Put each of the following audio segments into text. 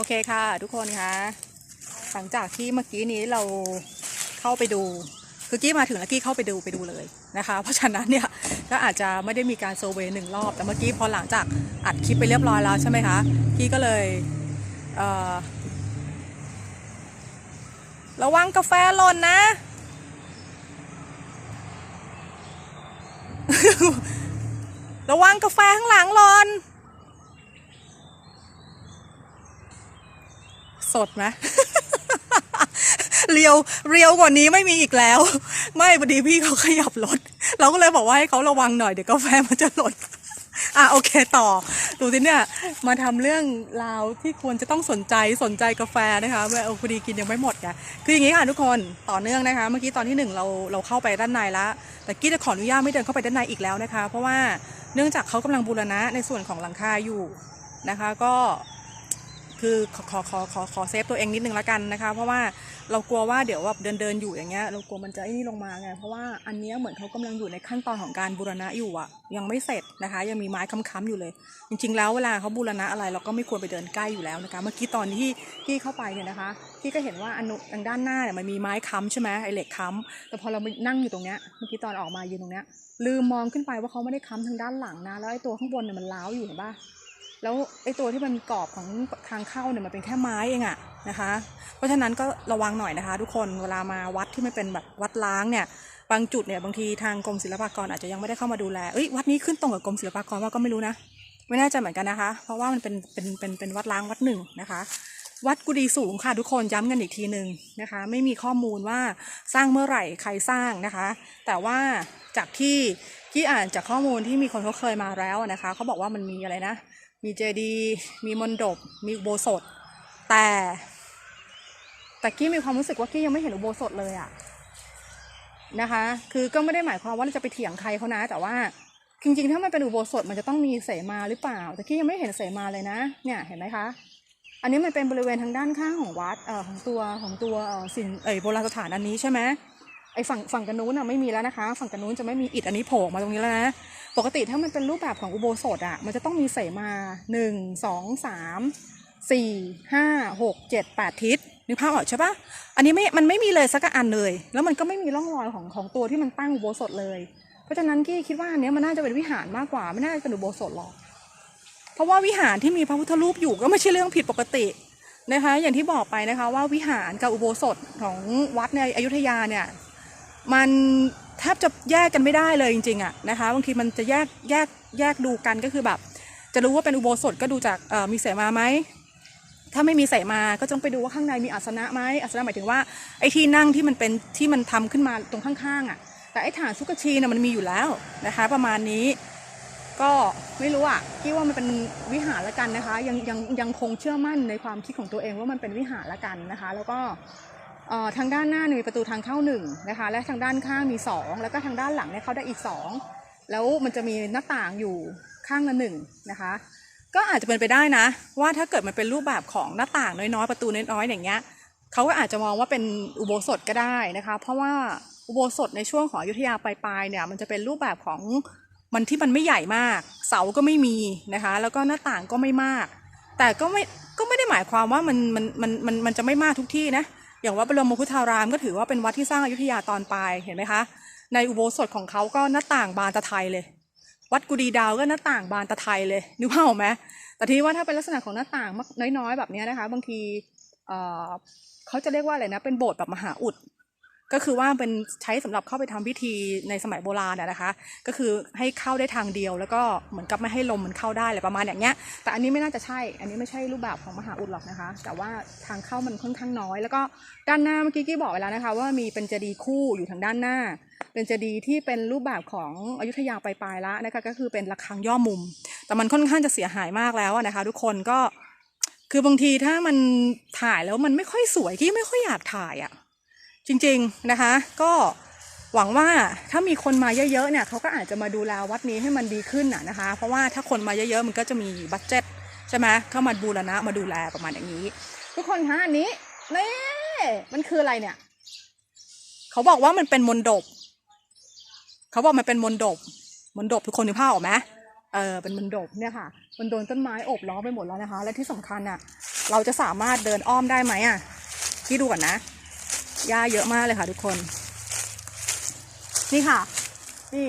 อเคค่ะ ทุกคนคะหลังจากที่เมื่อกี้นี้เราเข้าไปดู คือกี้มาถึงแล้วกี้เข้าไปดูไปดูเลยนะคะ เพราะฉะนั้นเนี่ยก็อาจจะไม่ได้มีการโซเวย์หนึ่งรอบ แต่เมื่อกี้พอหลังจากอัดคลิปไปเรียบร้อยแล้วใช่ไหมคะกี้ก็เลยเระวังกาแฟหล่นนะ ระวังกาแฟข้างหลังหล่น สดไหมเรียวเรียวกว่านี้ไม่มีอีกแล้ว ไม่พอดีพี่เขาขยับรถเราก็เลยบอกว่าให้เขาระวังหน่อยเดี๋ยวกาแฟมันจะหล่นอะโอเคต่อ ดูสิเนี่ยมาทำเรื่องราวที่ควรจะต้องสนใจสนใจกาแฟนะคะแม่เออพอดีกินยังไม่หมดไงคืออย่างนี้ค่ะทุกคนต่อเนื่องนะคะ เมื่อกี้ตอนที่หนึ่งเราเราเข้าไปด้านในแล้ว แต่กี้จะขออนุญาตไม่เดินเข้าไปด้านในอีกแล้วนะคะ เพราะว่าเนื่องจากเขากำลังบูรณะในส่วนของหลังคาอยู่นะคะ ก็ คือขอขอขอขอขอเซฟตัวเองนิดนึงละกันนะคะ เพราะว่าเรากลัวว่าเดี๋ยวแบบเดินเดินอยู่อย่างเงี้ยเรากลัวมันจะไอ้นี่ลงมาไงเพราะว่าอันเนี้ยเหมือนเขากำลังอยู่ในขั้นตอนของการบูรณะอยู่อะยังไม่เสร็จนะคะ ยังมีไม้ค้ำๆอยู่เลย จริง ๆ แล้วเวลาเขาบูรณะอะไรเราก็ไม่ควรไปเดินใกล้อยู่แล้วนะคะ เมื่อกี้ตอนที่ที่เข้าไปเนี่ยนะคะพี่ก็เห็นว่าอันนู้นทางด้านหน้าเนี่ยมันมีไม้ค้ำใช่ไหมไอ้เหล็กค้ำแต่พอเรามานั่งอยู่ตรงเนี้ยเมื่อกี้ตอนออกมายืนตรงเนี้ยลืมมองขึ้นไปว่าเขาไม่ได้ค้ำทางด้านหลังนะแล้วไอ้ตัวข้างบนเนี่ยมันล้าวอยู่เห็นปะ แล้วไอ้ตัวที่มันมีกรอบของทางเข้าเนี่ยมันเป็นแค่ไม้เองอะนะคะ เพราะฉะนั้นก็ระวังหน่อยนะคะ ทุกคนเวลามาวัดที่ไม่เป็นแบบวัดล้างเนี่ยบางจุดเนี่ยบางทีทางกรมศิลปากรอาจจะยังไม่ได้เข้ามาดูแลเอ้ยวัดนี้ขึ้นตรงกับกรมศิลปากรว่าก็ไม่รู้นะไม่แน่ใจเหมือนกันนะคะ เพราะว่ามันเป็นเป็นเป็นเป็นวัดล้างวัดหนึ่งนะคะวัดกุดีสูงค่ะทุกคนย้ำกันอีกทีหนึ่งนะคะ ไม่มีข้อมูลว่าสร้างเมื่อไหร่ใครสร้างนะคะ แต่ว่าจากที่ที่อ่านจากข้อมูลที่มีคนเขาเคยมาแล้วนะคะเขาบอกว่ามันมีอะไรนะ มีเจดีย์มีมณฑปมีอุโบสถ แต่แต่กี้มีความรู้สึกว่ากี้ยังไม่เห็นอุโบสถเลยอะนะคะ คือก็ไม่ได้หมายความว่าเราจะไปเถียงใครเขานะ แต่ว่าจริงๆ ถ้ามันเป็นอุโบสถมันจะต้องมีเสมาหรือเปล่า แต่กี้ยังไม่เห็นเสมาเลยนะ เนี่ยเห็นไหมคะ อันนี้มันเป็นบริเวณทางด้านข้างของวัดเอ่อของตัวของตัวเอ่อสินเอ่ยโบราณสถานอันนี้ใช่ไหมไอฝั่งฝั่งกันนู้นอะไม่มีแล้วนะคะ ฝั่งกันนู้นจะไม่มีอิฐอันนี้โผล่มาตรงนี้แล้วนะ ปกติถ้ามันเป็นรูปแบบของอุโบสถอะมันจะต้องมีเสมาหนึ่งสองสามสี่ห้าหกเจ็ดแปดทิศนึกภาพออกใช่ปะอันนี้ไม่มันไม่มีเลยสักอันเลย แล้วมันก็ไม่มีร่องรอยของของตัวที่มันตั้งอุโบสถเลย เพราะฉะนั้นกี้คิดว่าอันเนี้ยมันน่าจะเป็นวิหารมากกว่าไม่น่าจะเป็นอุโบสถหรอก เพราะว่าวิหารที่มีพระพุทธรูปอยู่ก็ไม่ใช่เรื่องผิดปกตินะคะ อย่างที่บอกไปนะคะว่าวิหารกับอุโบสถของวัดในอยุธยาเนี่ย มันแทบจะแยกกันไม่ได้เลยจริงๆอะนะคะบางทีมันจะแยกแยกแยกดูกันก็คือแบบ จะรู้ว่าเป็นอุโบสถก็ดูจากมีเสมาไหมถ้าไม่มีเสมาก็ต้องไปดูว่าข้างในมีอาสนะไหมอาสนะหมายถึงว่าไอ้ที่นั่งที่มันเป็นที่มันทำขึ้นมาตรงข้างๆอะแต่ไอ้ฐานสุกชีน่ะมันมีอยู่แล้วนะคะ ประมาณนี้ ก็ไม่รู้อะคิดว่ามันเป็นวิหารละกันนะคะ ยังยังยังคงเชื่อมั่นในความคิดของตัวเองว่ามันเป็นวิหารละกันนะคะ แล้วก็ ทางด้านหน้ามีประตูทางเข้าหนึ่งนะคะ และทางด้านข้างมีสองแล้วก็ทางด้านหลังเนี่ยเข้าได้อีกสองแล้วมันจะมีหน้าต่างอยู่ข้างละหนึ่งนะคะ ก็อาจจะเป็นไปได้นะ ว่าถ้าเกิดมันเป็นรูปแบบของหน้าต่างน้อยๆประตูน้อยๆอย่างเงี้ยเขาก็อาจจะมองว่าเป็นอุโบสถก็ได้นะคะ เพราะว่าอุโบสถในช่วงของอยุธยาปลายๆเนี่ยมันจะเป็นรูปแบบของมันที่มันไม่ใหญ่มาก เสาก็ไม่มีนะคะ แล้วก็หน้าต่างก็ไม่มาก แต่ก็ไม่ก็ไม่ได้หมายความว่ามันมันมันมันมันจะไม่มากทุกที่นะ อย่างวัดบรมพุทธารามก็ถือว่าเป็นวัดที่สร้างอยุธยาตอนปลายเห็นไหมคะ ในอุโบสถของเขาก็หน้าต่างบานตะไทยเลย วัดกุดีดาวก็หน้าต่างบานตะไทยเลยนึกภาพออกไหมแต่ทีว่าถ้าเป็นลักษณะของหน้าต่างน้อยๆ แบบนี้นะคะ บางทีเขาจะเรียกว่าอะไรนะ เป็นโบสถ์แบบมหาอุด ก็คือว่าเป็นใช้สำหรับเข้าไปทำพิธีในสมัยโบราณนะคะ ก็คือให้เข้าได้ทางเดียว แล้วก็เหมือนกับไม่ให้ลมมันเข้าได้อะไรประมาณอย่างเงี้ย แต่อันนี้ไม่น่าจะใช่ อันนี้ไม่ใช่รูปแบบของมหาอุดหรอกนะคะ แต่ว่าทางเข้ามันค่อนข้างน้อย แล้วก็ด้านหน้าเมื่อกี้กี้บอกไปแล้วนะคะ ว่ามีเป็นเจดีย์คู่อยู่ทางด้านหน้า เป็นเจดีย์ที่เป็นรูปแบบของอยุธยาปลายๆแล้วนะคะ ก็คือเป็นระฆังย่อมุม แต่มันค่อนข้างจะเสียหายมากแล้วนะคะ ทุกคนก็คือบางทีถ้ามันถ่ายแล้วมันไม่ค่อยสวยกี้ไม่ค่อยอยากถ่ายอะ จริงๆนะคะ ก็หวังว่าถ้ามีคนมาเยอะๆเนี่ยเขาก็อาจจะมาดูแลวัดนี้ให้มันดีขึ้นน่ะนะคะ เพราะว่าถ้าคนมาเยอะๆมันก็จะมีบัตเจ็ตใช่ไหมเข้ามาบูรณะมาดูแลประมาณอย่างนี้ ทุกคนคะอันนี้นี่มันคืออะไรเนี่ย เขาบอกว่ามันเป็นมนดบ เขาบอกมันเป็นมนดบมนดบทุกคนนึกภาพออกไหมเออเป็นมนดบเนี่ยค่ะ มันโดนต้นไม้อบล้อมไปหมดแล้วนะคะ และที่สำคัญอะ เราจะสามารถเดินอ้อมได้ไหมอะพี่ดูก่อนนะ หญ้าเยอะมากเลยค่ะ ทุกคน นี่ค่ะ นี่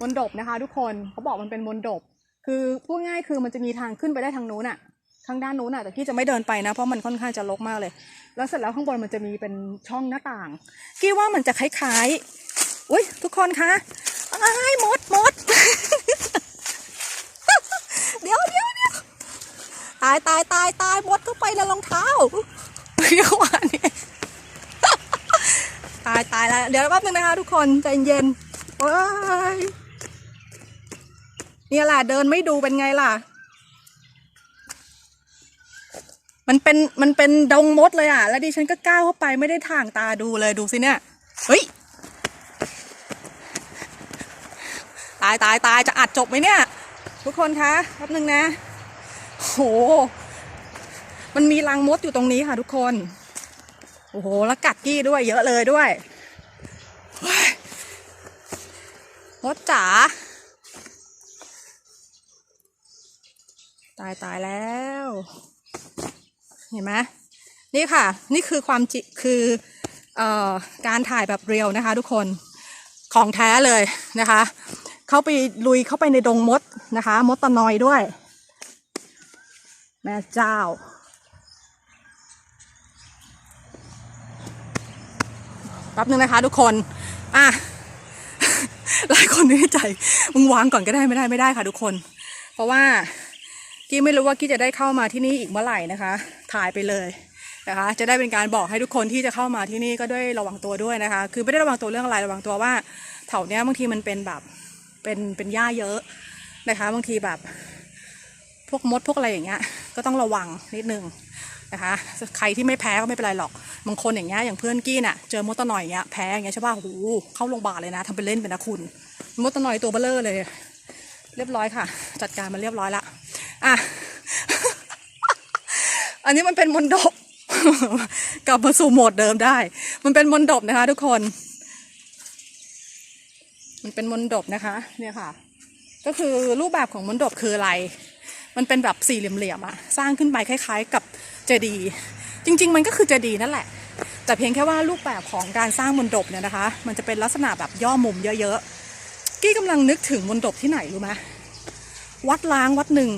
มนดบนะคะ ทุกคนเขาบอกมันเป็นมนดบ คือพูดง่ายคือมันจะมีทางขึ้นไปได้ทางนู้นอะทางด้านนู้นอะแต่กี้จะไม่เดินไปนะเพราะมันค่อนข้างจะรกมากเลย แล้วเสร็จแล้วข้างบนมันจะมีเป็นช่องหน้าต่างกี้ว่ามันจะคล้ายๆอุ้ยทุกคนคะอ้ายมดมดเดี๋ยวเดี๋ยวเดี๋ยวตายตายตายตายมดเข้าไปในรองเท้าเดี๋ยวว่านี่ ตายตายแล้ว เดี๋ยวแป๊บนึงนะคะทุกคนใจเย็นโอ้ยเนี่ยแหละเดินไม่ดูเป็นไงล่ะ มันเป็นมันเป็นดงมดเลยอะ แล้วดิฉันก็ก้าวเข้าไปไม่ได้ทางตาดูเลยดูสิเนี่ย เฮ้ย ตายตายตายจะอัดจบไหมเนี่ย ทุกคนคะแป๊บนึงนะ โห มันมีรังมดอยู่ตรงนี้ค่ะทุกคน โอ้โห แล้วกัดกี้ด้วยเยอะเลยด้วยมดจ๋า ตายตายแล้ว เห็นไหมนี่ค่ะ นี่คือความจิคือเอ่อการถ่ายแบบเรียวนะคะ ทุกคน ของแท้เลยนะคะ เข้าไปลุยเข้าไปในดงมดนะคะ มดตะนอยด้วย แม่เจ้า แป๊บนึงนะคะ ทุกคน อะ หลายคนนึกในใจ มึงวางก่อนก็ได้ไม่ได้ไม่ได้ค่ะทุกคน เพราะว่ากี้ไม่รู้ว่ากี้จะได้เข้ามาที่นี่อีกเมื่อไหร่นะคะ ถ่ายไปเลยนะคะ จะได้เป็นการบอกให้ทุกคนที่จะเข้ามาที่นี่ก็ด้วยระวังตัวด้วยนะคะ คือไม่ได้ระวังตัวเรื่องอะไรระวังตัวว่าแถวเนี้ยบางทีมันเป็นแบบ เป็น เป็นหญ้าเยอะนะคะ บางทีแบบ พวกมดพวกอะไรอย่างเงี้ย ก็ต้องระวังนิดนึง นะคะใครที่ไม่แพ้ก็ไม่เป็นไรหรอกบางคนอย่างเงี้ยอย่างเพื่อนกี้น่ะเจอมดตะหน่อยอย่างเงี้ยแพ้อย่างเงี้ยใช่ป่ะโอ้โหเข้าโรงพยาบาลเลยนะทำเป็นเล่นเป็นนะคุณมดตะหน่อยตัวเบลเลอร์เลย เรียบร้อยค่ะ จัดการมันเรียบร้อยละอะอันนี้มันเป็นมนดบกลับมาสู่โหมดเดิมได้ มันเป็นมนดบนะคะ ทุกคน มันเป็นมนดบนะคะ เนี่ยค่ะ ก็คือรูปแบบของมนดบคืออะไร มันเป็นแบบสี่เหลี่ยมๆอะสร้างขึ้นไปคล้าย ๆ กับเจดีย์จริง ๆ มันก็คือเจดีย์นั่นแหละ แต่เพียงแค่ว่ารูปแบบของการสร้างมนดบเนี่ยนะคะ มันจะเป็นลักษณะแบบย่อมุมเยอะๆกี้กำลังนึกถึงมนดบที่ไหนรู้ไหมวัดล้างวัดหนึ่ง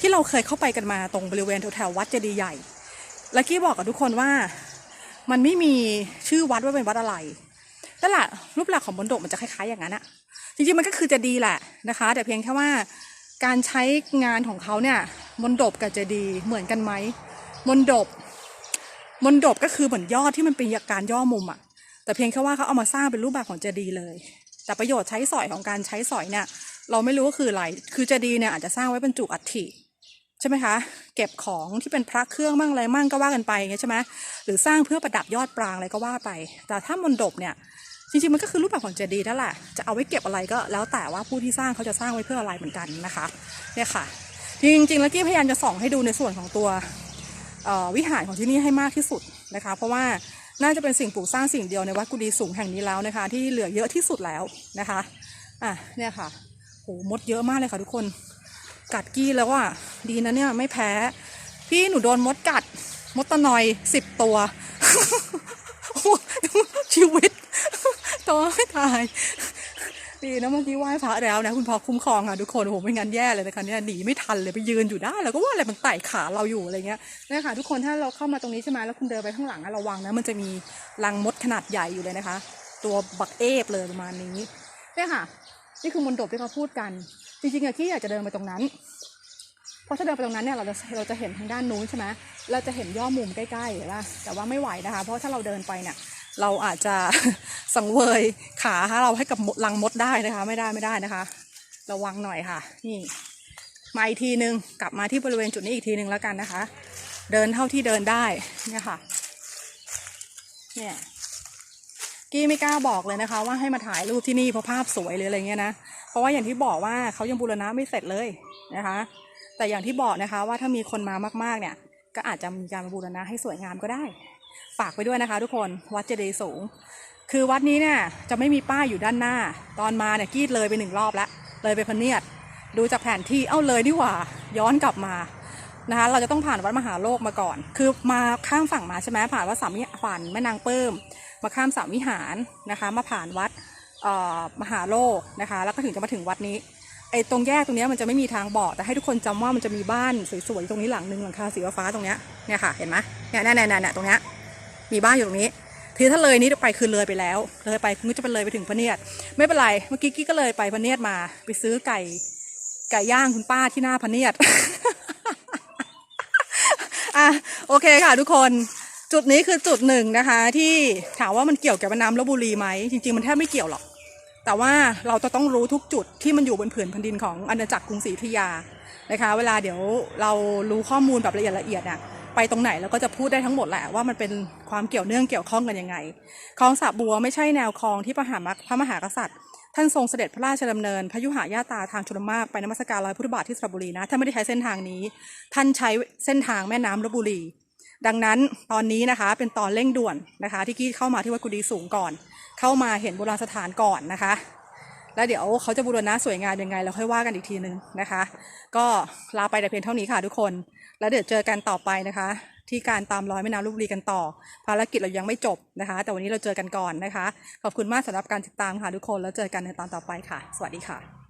ที่เราเคยเข้าไปกันมาตรงบริเวณแถวๆวัดเจดีย์ใหญ่ แล้วกี้บอกกับทุกคนว่ามันไม่มีชื่อวัดว่าเป็นวัดอะไรนั่นแหละรูปลักษณ์ของมนดบมันจะคล้ายๆอย่างนั้นอะจริงๆมันก็คือเจดีย์แหละนะคะ แต่เพียงแค่ว่า การใช้งานของเขาเนี่ยมนดบกับเจดีเหมือนกันไหมมนดบมนดบก็คือเหมือนยอดที่มันเป็นการย่อมุมอะแต่เพียงแค่ว่าเขาเอามาสร้างเป็นรูปแบบของเจดีเลย แต่ประโยชน์ใช้สอยของการใช้สอยเนี่ย เราไม่รู้ว่าคืออะไร คือเจดีเนี่ยอาจจะสร้างไว้บรรจุอัฐิใช่ไหมคะ เก็บของที่เป็นพระเครื่องมั่งอะไรมั่งก็ว่ากันไปอย่างใช่ไหมหรือสร้างเพื่อประดับยอดปรางอะไรก็ว่าไป แต่ถ้ามนดบเนี่ย จริงๆมันก็คือรูปแบบของเจดีย์นั่นแหละ จะเอาไว้เก็บอะไรก็แล้วแต่ว่าผู้ที่สร้างเขาจะสร้างไว้เพื่ออะไรเหมือนกันนะคะเนี่ยค่ะ จริงๆแล้วกี้พยายามจะส่องให้ดูในส่วนของตัววิหารของที่นี่ให้มากที่สุดนะคะ เพราะว่าน่าจะเป็นสิ่งปลูกสร้างสิ่งเดียวในวัดกุดีสูงแห่งนี้แล้วนะคะ ที่เหลือเยอะที่สุดแล้วนะคะอะเนี่ยค่ะโหมดเยอะมากเลยค่ะทุกคน กัดกี้แล้วอะดีนะเนี่ยไม่แพ้ พี่หนูโดนมดกัด มดตะนอยสิบตัวโอ้ชีวิต ตัวไม่ตายดีนะเมื่อกี้ไหว้พระแล้วนะคุณพ่อคุ้มครองค่ะทุกคนโอ้โหไม่งั้นแย่เลยนะคะเนี่ยหนีไม่ทันเลยไปยืนอยู่ได้แล้วก็ว่าอะไรมันไต่ขาเราอยู่อะไรเงี้ยเนี่ยค่ะทุกคนถ้าเราเข้ามาตรงนี้ใช่ไหมแล้วคุณเดินไปข้างหลังอะระวังนะมันจะมีรังมดขนาดใหญ่อยู่เลยนะคะ ตัวบักเอฟเลยประมาณนี้เนี่ยค่ะ นี่คือมนดบที่เขาพูดกัน จริงๆอะที่อยากจะเดินไปตรงนั้นเพราะถ้าเดินไปตรงนั้นเนี่ยเราจะเราจะเห็นทางด้านนู้นใช่ไหมเราจะเห็นย่อมุมใกล้ๆเห็นป่ะแต่ว่าไม่ไหวนะคะ เพราะถ้าเราเดินไปเนี่ย เราอาจจะสังเวยขาเราให้กับมดรังมดได้นะคะ ไม่ได้ไม่ได้นะคะ ระวังหน่อยค่ะ นี่มาอีกทีนึงกลับมาที่บริเวณจุดนี้อีกทีนึงแล้วกันนะคะ เดินเท่าที่เดินได้เนี่ยค่ะ เนี่ยกี้ไม่กล้าบอกเลยนะคะ ว่าให้มาถ่ายรูปที่นี่เพราะภาพสวยหรืออะไรเงี้ยนะเพราะว่าอย่างที่บอกว่าเขายังบูรณะไม่เสร็จเลยนะคะ แต่อย่างที่บอกนะคะว่าถ้ามีคนมามากๆเนี่ย ก็อาจจะมีการบูรณะให้สวยงามก็ได้ ฝากไปด้วยนะคะ ทุกคนวัดเจดีย์สูง คือวัดนี้เนี่ยจะไม่มีป้ายอยู่ด้านหน้า ตอนมาเนี่ยกรีดเลยไปหนึ่งรอบแล้วเลยไปพเนียด ดูจากแผนที่เอ้าเลยนี่หว่าย้อนกลับมานะคะเราจะต้องผ่านวัดมหาโลกมาก่อน คือมาข้ามฝั่งมาใช่ไหมผ่านวัดสามวิผ่านแม่นางเปิ้ม มาข้ามสามวิหารนะคะ มาผ่านวัดมหาโลกนะคะ แล้วก็ถึงจะมาถึงวัดนี้ไอ้ตรงแยกตรงเนี้ยมันจะไม่มีทางบอกแต่ให้ทุกคนจำว่ามันจะมีบ้านสวยๆตรงนี้หลังหนึ่งหลังคาสีฟ้าตรงเนี้ยเนี่ยค่ะเห็นไหมเนี่ยเนี่ยเนี่ยเนี่ยตรงเนี้ย มีบ้านอยู่ตรงนี้คือถ้าเลยนี้ไปคือเลยไปแล้ว เลยไปคุณก็จะเป็นเลยไปถึงพระเนียด ไม่เป็นไร เมื่อกี้กี้ก็เลยไปพระเนียดมา ไปซื้อไก่ไก่ย่างคุณป้าที่หน้าพระเนียดอะโอเคค่ะทุกคนจุดนี้คือจุดหนึ่งนะคะ ที่ถามว่ามันเกี่ยวกับแม่น้ำลบบุรีไหมจริง ๆ มันแทบไม่เกี่ยวหรอก แต่ว่าเราจะต้องรู้ทุกจุดที่มันอยู่บนผืนแผ่นดินของอาณาจักรกรุงศรีอยุธยานะคะ เวลาเดี๋ยวเรารู้ข้อมูลแบบละเอียดละเอียดอะ ไปตรงไหนเราก็จะพูดได้ทั้งหมดแหละว่ามันเป็นความเกี่ยวเนื่องเกี่ยวข้องกันยังไงคลองสระบัวไม่ใช่แนวคลองที่พระมหาพระมหากษัตริย์ ท่านทรงเสด็จพระราชดำเนินพระยุหญาตาทางชลมากไปนมัสการรอยพุทธบาทที่สระบุรีนะท่านไม่ได้ใช้เส้นทางนี้ ท่านใช้เส้นทางแม่น้ำลบบุรี ดังนั้นตอนนี้นะคะเป็นตอนเร่งด่วนนะคะ ที่กี้เข้ามาที่วัดกุดีสูงก่อน เข้ามาเห็นโบราณสถานก่อนนะคะ แล้วเดี๋ยวเขาจะบูรณะสวยงามยังไงเราค่อยว่ากันอีกทีหนึ่งนะคะ ก็ลาไปแต่เพียงเท่านี้ค่ะทุกคน แล้วเดี๋ยวเจอกันต่อไปนะคะ ที่การตามรอยแม่น้ำลบบุรีกันต่อ ภารกิจเรายังไม่จบนะคะ แต่วันนี้เราเจอกันก่อนนะคะ ขอบคุณมากสำหรับการติดตามค่ะทุกคนแล้วเจอกันในตอนต่อไปค่ะ สวัสดีค่ะ